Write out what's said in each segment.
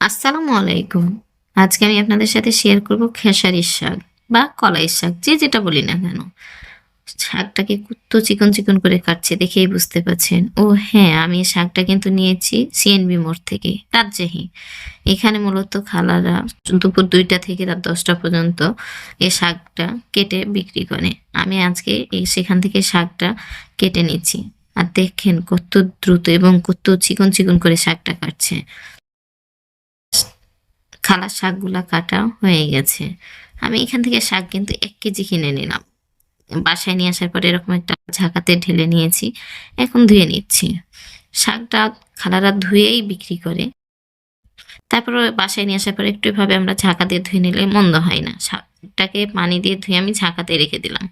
আসসালামু আলাইকুম। আজকে আমি আপনাদের সাথে শেয়ার করব খেসারির শাক বা কলাই শাক, যে যেটা বলি না কেন। শাকটাকে কুত্তো চিকন চিকন করে কাটছে দেখেই বুঝতে পারছেন ও হ্যাঁ আমি শাকটা কিন্তু নিয়েছি সিএনবি মোড় থেকে, রাজশাহী। এখানে মূলত খালারা দুপুর দুইটা থেকে রাত দশটা পর্যন্ত এই শাকটা কেটে বিক্রি করে। আমি আজকে এই সেখান থেকে শাকটা কেটে নিচ্ছি। আর দেখেন কত দ্রুত এবং কত চিকন চিকন করে শাকটা কাটছে। খালার শাকগুলা কাটা হয়ে গেছে। আমি এখান থেকে শাক কিন্তু এক কেজি কিনে নিলাম। বাসায় নিয়ে আসার পরে এরকম একটা ঝাঁকাতে ঢেলে নিয়েছি, এখন ধুয়ে নিচ্ছি। শাকটা খালারা ধুয়েই বিক্রি করে। তারপর বাসায় নিয়ে আসার পরে একটু এভাবে আমরা ঝাঁকা দিয়ে ধুয়ে নিলে মন্দ হয় না। শাকটাকে পানি দিয়ে ধুয়ে আমি ঝাঁকাতে রেখে দিলাম।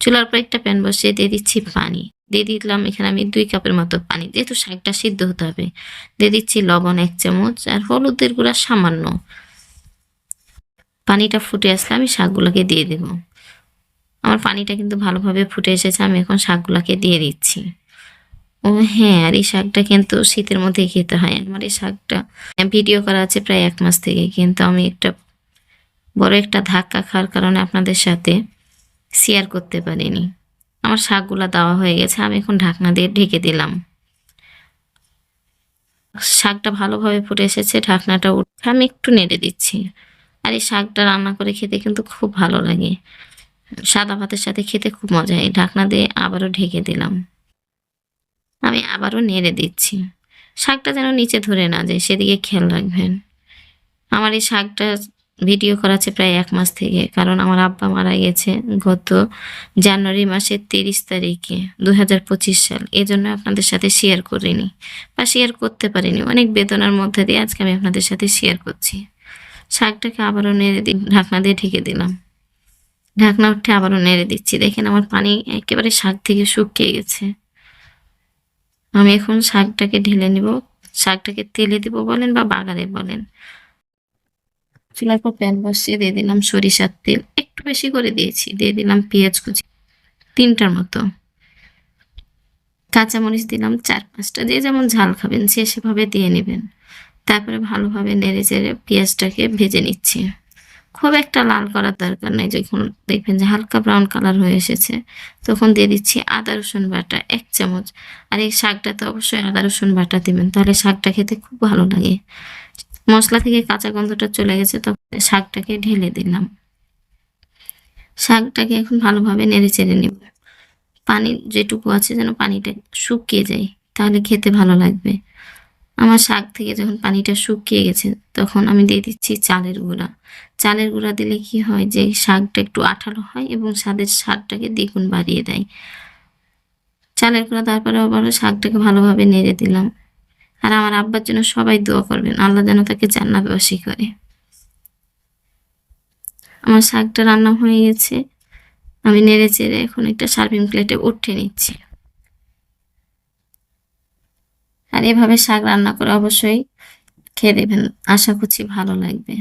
চুলার পর একটা প্যান বসিয়ে দিয়ে দিচ্ছি পানি। দিয়ে দিলাম, এখানে আমি দুই কাপের মতো পানি। যেহেতু শাকটা সিদ্ধ হতে হবে, দিয়ে দিচ্ছি লবণ এক চামচ আর হলুদের গুঁড়া সামান্য। পানিটা ফুটে আসলে আমি শাকগুলোকে দিয়ে দেব। আমার পানিটা কিন্তু ভালোভাবে ফুটে এসেছে, আমি এখন শাকগুলোকে দিয়ে দিচ্ছি। ও হ্যাঁ আর এই শাকটা কিন্তু শীতের মধ্যে খেতে হয়। আমার এই শাকটা ভিডিও করা আছে প্রায় এক মাস থেকে, কিন্তু আমি একটা বড় একটা ধাক্কা খাওয়ার কারণে আপনাদের সাথে শেয়ার করতে পারিনি। আমার শাকগুলা দেওয়া হয়ে গেছে, আমি এখন ঢাকনা দিয়ে ঢেকে দিলাম। শাকটা ভালোভাবে ফুটে এসেছে, ঢাকনাটা উঠে আমি একটু নেড়ে দিচ্ছি। আর এই শাকটা রান্না করে খেতে কিন্তু খুব ভালো লাগে। সাদা ভাতের সাথে খেতে খুব মজা হয়। ঢাকনা দিয়ে আবারও ঢেকে দিলাম। আমি আবারও নেড়ে দিচ্ছি। শাকটা যেন নিচে ধরে না যায়, সেদিকে খেয়াল রাখবেন। আমার এই শাকটা ভিডিও করা আছে প্রায় এক মাস থেকে। কারণ আমার আব্বা মারা গেছে গত জানুয়ারি মাসের তিরিশ তারিখে দু হাজার পঁচিশ সাল। এই জন্য আপনাদের সাথে শেয়ার করিনি বা শেয়ার করতে পারিনি। অনেক বেদনার মধ্যে দিয়ে আজকে আমি আপনাদের সাথে শেয়ার করছি। শাকটাকে আবারও নেড়ে দিই ঢাকনা দিয়ে ঢেকে দিলাম। ঢাকনা উঠে আবারও নেড়ে দিচ্ছি। দেখেন আমার পানি একেবারে শাক থেকে শুকিয়ে গেছে। আমি এখন শাকটাকে ঢেলে নিব। শাকটাকে তেলে দিব বলেন বা বাগারে বলেন। চুলার পর প্যান বসিয়ে দিয়ে দিলাম সরিষার তেল। একটু বেশি করে দিয়েছি, দিয়ে দিলাম পেঁয়াজ কুচি তিনটার মতো। কাঁচামরিচ দিলাম চার পাঁচটা, যে যেমন ঝাল খাবেন সে সেভাবে দিয়ে নেবেন। তারপরে ভালোভাবে নেড়ে চেড়ে পেঁয়াজটাকে ভেজে নিচ্ছি। খুব একটা লাল করার দরকার নেই, যখন দেখবেন যে হালকা ব্রাউন কালার হয়ে এসেছে, তখন দিয়ে দিচ্ছি আদা, রসুন বাটা এক চামচ। আর এই শাকটাতে অবশ্যই আদা, রসুন বাটা দিবেন, তাহলে শাকটা খেতে খুব ভালো লাগে। মশলা থেকে কাঁচা গন্ধটা চলে গেছে তখন শাকটাকে ঢেলে দিলাম। শাকটাকে এখন ভালোভাবে নেড়ে চেড়ে নেব। পানি যেটুকু আছে যেন পানিটা শুকিয়ে যায়, তাহলে খেতে ভালো লাগবে। আমার শাক থেকে যখন পানিটা শুকিয়ে গেছে, তখন আমি দিয়ে দিচ্ছি চালের গুঁড়া। চালের গুঁড়া দিলে কি হয় যে, শাকটা একটু আঠালো হয় এবং স্বাদের স্বাদটাকে দ্বিগুণ বাড়িয়ে দেয়। চালের গুঁড়া তারপরে আবার শাকটাকে ভালোভাবে নেড়ে দিলাম। আর আমার আব্বার জন্য সবাই দোয়া করবেন, আল্লাহ যেন তাকে জান্নাতবাসী করে। আমার শাকটা রান্না হয়ে গেছে, আমি নেড়ে চেড়ে এখন একটা সার্ভিং প্লেটে উঠে নিচ্ছি। আর এভাবে শাক রান্না করে অবশ্যই খেয়ে দেবেন, আশা করছি ভালো লাগবে।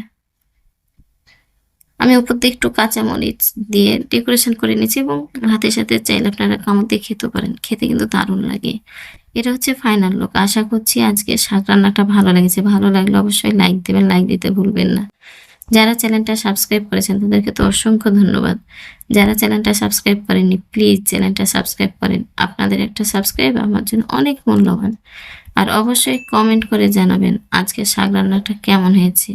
আমি উপর দিয়ে একটু কাঁচামরিচ দিয়ে ডেকোরেশন করে নিয়েছি এবং ভাতের সাথে চাইলে আপনারা কামড় দিয়ে খেতে পারেন, খেতে কিন্তু দারুণ লাগে। এটা হচ্ছে ফাইনাল লুক আশা করছি আজকে শাক রান্নাটা ভালো লেগেছে। ভালো লাগলে অবশ্যই লাইক দেবেন লাইক দিতে ভুলবেন না। যারা চ্যানেলটা সাবস্ক্রাইব করেছেন, তাদেরকে তো অসংখ্য ধন্যবাদ। যারা চ্যানেলটা সাবস্ক্রাইব করেননি প্লিজ চ্যানেলটা সাবস্ক্রাইব করেন। আপনাদের একটা সাবস্ক্রাইব আমার জন্য অনেক মূল্যবান। আর অবশ্যই কমেন্ট করে জানাবেন আজকে শাক রান্নাটা কেমন হয়েছে।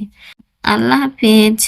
আল্লাহ হাফেজ।